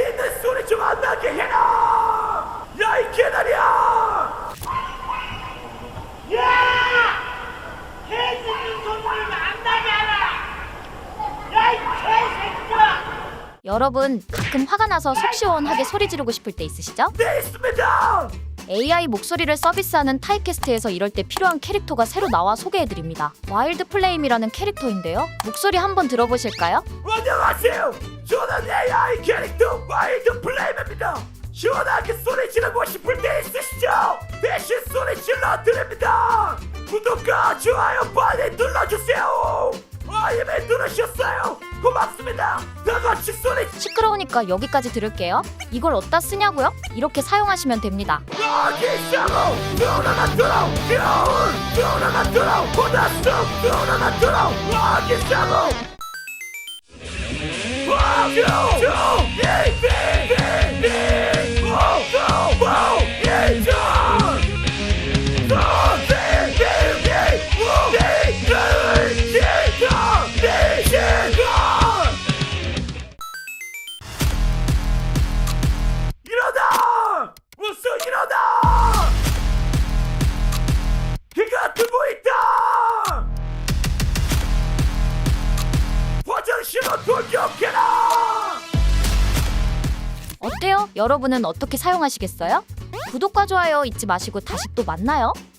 짖는 소리 좀 안 나게 해라! 야 이 개다리야! 야! 개 짖는 소리 안 나게 하라! 야 이 개새끼야! 여러분, 가끔 화가 나서 속 시원하게 소리 지르고 싶을 때 있으시죠? 네 있습니다! AI 목소리를 서비스하는 타이캐스트에서 이럴 때 필요한 캐릭터가 새로 나와 소개해드립니다. 와일드 플레임이라는 캐릭터인데요. 목소리 한번 들어보실까요? 안녕하세요! 저는 AI 캐릭터 시원하게 소리 지르고 싶을 때 있으시죠? 대신 소리 질러 드립니다. 구독과 좋아요 빨리 눌러주세요. 아 이미 누르셨어요. 고맙습니다. 다 같이 소리 시끄러우니까 여기까지 들을게요. 이걸 어디다 쓰냐고요? 이렇게 사용하시면 됩니다. 아기샤고 누나나들어 겨울 누나나들어 보다스 누나나들어 아기샤고 일어나! 화장실로 돌격해라! 어때요? 여러분은 어떻게 사용하시겠어요? 구독과 좋아요 잊지 마시고 다시 또 만나요. 야!